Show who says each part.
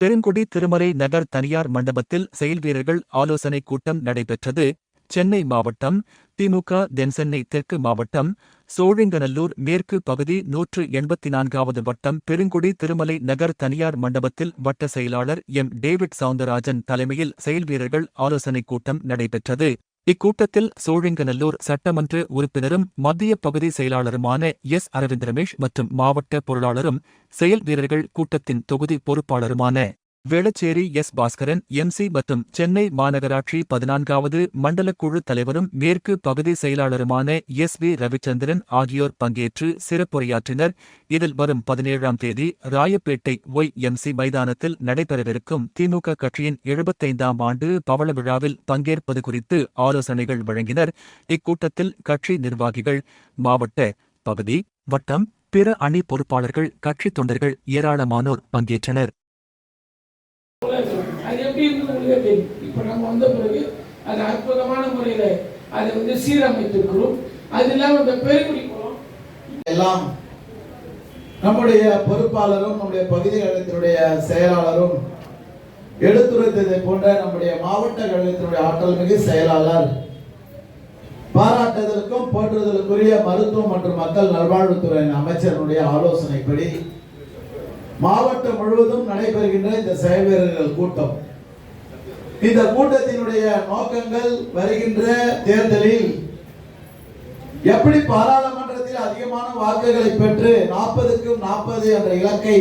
Speaker 1: பெருங்குடி திருமலை நகர் தனியார் மண்டபத்தில் செயல்வீரர்கள் ஆலோசனைக் கூட்டம் நடைபெற்றது. சென்னை மாவட்டம் திமுக தென்சென்னை தெற்கு மாவட்டம் சோழிங்கநல்லூர் மேற்கு பகுதி நூற்று எண்பத்தி நான்காவது வட்டம் பெருங்குடி திருமலை நகர் தனியார் மண்டபத்தில் வட்ட செயலாளர் எம். டேவிட் சவுந்தரராஜன் தலைமையில் செயல்வீரர்கள் ஆலோசனைக் கூட்டம் நடைபெற்றது. இக்கூட்டத்தில் சோழிங்கநல்லூர் சட்டமன்ற உறுப்பினரும் மத்திய பகுதி செயலாளருமான எஸ். அரவிந்த் ரமேஷ் மற்றும் மாவட்ட பொருளாளரும் செயல் வீரர்கள் கூட்டத்தின் தொகுதி பொறுப்பாளருமான வேளச்சேரி எஸ். பாஸ்கரன் எம்சி மற்றும் சென்னை மாநகராட்சி பதினான்காவது மண்டலக்குழு தலைவரும் மேற்கு பகுதி செயலாளருமான எஸ். வி. ரவிச்சந்திரன் ஆகியோர் பங்கேற்று சிறப்புரையாற்றினர். இதில் வரும் பதினேழாம் தேதி ராயப்பேட்டை ஒய். எம்சி மைதானத்தில் நடைபெறவிருக்கும் திமுக கட்சியின் எழுபத்தைந்தாம் ஆண்டு பவள விழாவில் பங்கேற்பது குறித்து ஆலோசனைகள் வழங்கினர். இக்கூட்டத்தில் கட்சி நிர்வாகிகள் மாவட்ட பகுதி வட்டம் பிற அணி பொறுப்பாளர்கள் கட்சித் தொண்டர்கள் ஏராளமானோர் பங்கேற்றனர்.
Speaker 2: அது எப்படி இருக்குது உங்களுக்கே தெரியும்? இப்போ நம்ம வந்த பிறகு அது அற்புதமான முறையில் அதை வந்து சீரமைத்திருக்கிறோம். அது இல்லாமல் இந்த பெருங்குடி குளம்.
Speaker 3: எல்லாம் நம்முடைய பொறுப்பாளரும் நம்முடைய பகுதி கழகத்தினுடைய செயலாளரும் எடுத்துரைத்ததை போன்ற நம்முடைய மாவட்ட கழகத்தினுடைய ஆற்றல் மிகு செயலாளர். பாராட்டுதலுக்கும் போற்றுதலுக்குரிய மருத்துவம் மற்றும் மக்கள் நல்வாழ்வுத்துறை அமைச்சருடைய ஆலோசனைப்படி மாவட்டம் முழுவதும் நடைபெறுகின்ற இந்த செயல்வீரர்கள் கூட்டம். இந்த கூட்டத்தினுடைய நோக்கங்கள் வருகின்ற தேர்தலில் எப்படி பாராளுமன்றத்தில் அதிகமான வாக்குகளை பெற்று நாற்பதுக்கும் நாற்பது என்ற இலக்கை